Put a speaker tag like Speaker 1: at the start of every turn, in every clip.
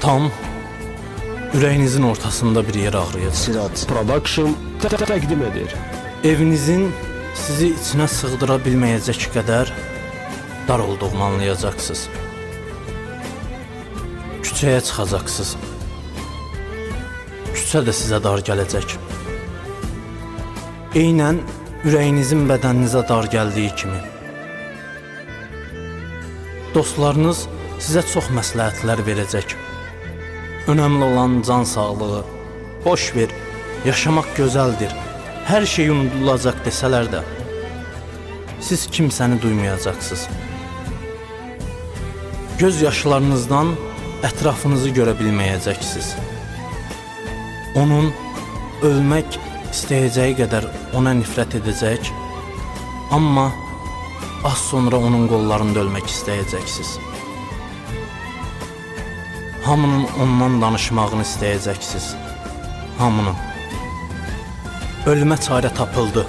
Speaker 1: Tam ürəyinizin ortasında bir yer ağrıyacaq.
Speaker 2: Sirat.
Speaker 3: Production tə- tə- təqdim edir.
Speaker 1: Evinizin sizi içinə sığdıra bilməyəcək qədər dar olduğunu anlayacaqsınız. Küçəyə çıxacaqsınız. Küçə də sizə dar gələcək. Eynən ürəyinizin bədəninizə dar gəldiyi kimi. Dostlarınız sizə çox məsləhətlər verəcək. Önəmli olan can sağlığı. Boş ver, yaşamaq gözəldir. Hər şey unudulacaq desələr də siz kimsəni duymayacaqsınız. Göz yaşlarınızdan ətrafınızı görə bilməyəcəksiniz. Onun ölmək istəyəcəyi qədər ona nifrət edəcək, amma az sonra onun qollarında ölmək istəyəcəksiniz. Hamının ondan danışmağını istəyəcəksiniz. Hamının. Ölümə çarə tapıldı.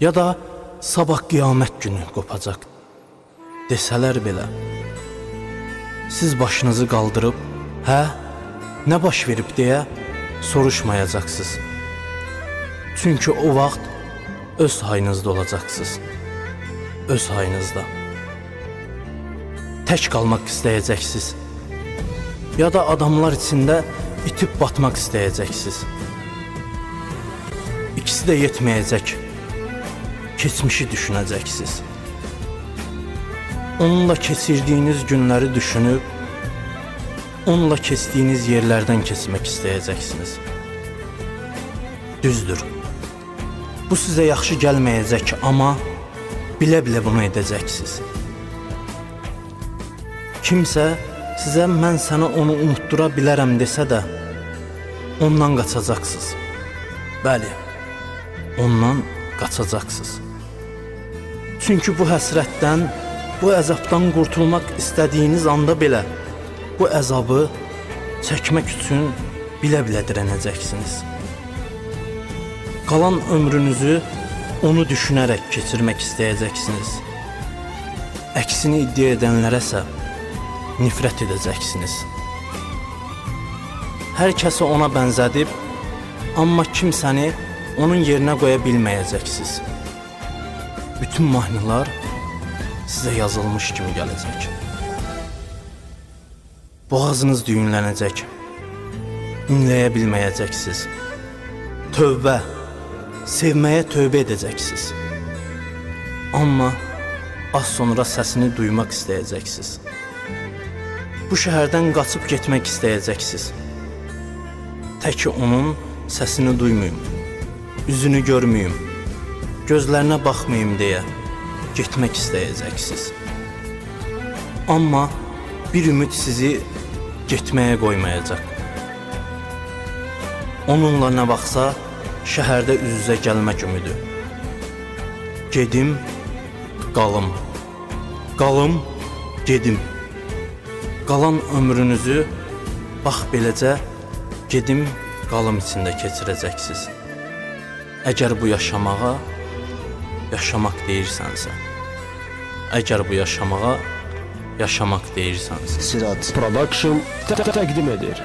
Speaker 1: Ya da sabah qiyamət günü qopacaq. Desələr belə. Siz başınızı qaldırıb, "Hə? Nə baş verib?" deyə soruşmayacaqsınız. Çünki o vaxt öz hayınızda olacaqsınız. Öz hayınızda. Tək qalmaq istəyəcəksiniz. Ya da adamlar içində itib batmaq istəyəcəksiniz. İkisi də yetməyəcək. Keçmişi düşünəcəksiniz. Onunla keçirdiyiniz günləri düşünüb, onunla keçdiyiniz yerlərdən keçmək istəyəcəksiniz. Düzdür. Bu sizə yaxşı gəlməyəcək, amma bilə-bilə bunu edəcəksiniz. Kimsə sizə mən sənə onu unutdura bilərəm desə də, ondan qaçacaqsınız. Bəli, ondan qaçacaqsınız. Çünki bu həsrətdən, bu əzabdan qurtulmaq istədiyiniz anda belə bu əzabı çəkmək üçün bilə-bilə dirənəcəksiniz. Qalan ömrünüzü onu düşünərək keçirmək istəyəcəksiniz. Əksini iddia edənlərəsə nifrət edəcəksiniz. Hər kəsi ona bənzədib, amma kimsəni onun yerinə qoya bilməyəcəksiniz. Bütün mahnılar sizə yazılmış kimi gələcək. Boğazınız düyünlənəcək. İnləyə bilməyəcəksiniz. Tövbə, sevməyə tövbə edəcəksiniz. Amma az sonra səsini duymaq istəyəcəksiniz. Bu şəhərdən qaçıb getmək istəyəcəksiniz. Təki onun səsini duymayım, üzünü görməyim, gözlərinə baxmayım deyə getmək istəyəcəksiniz. Amma bir ümid sizi getməyə qoymayacaq. Onunla nə vaxtsa şəhərdə üz-üzə gəlmək ümidi. Gedim, qalım. Qalım, gedim. Qalan ömrünüzü bax beləcə gedim, qalım içində keçirəcəksiniz. Əgər bu yaşamağa yaşamaq deyirsənsə, əgər bu yaşamağa yaşamaq deyirsənsə,
Speaker 2: Sirat.
Speaker 3: Production tə- tə- təqdim edir.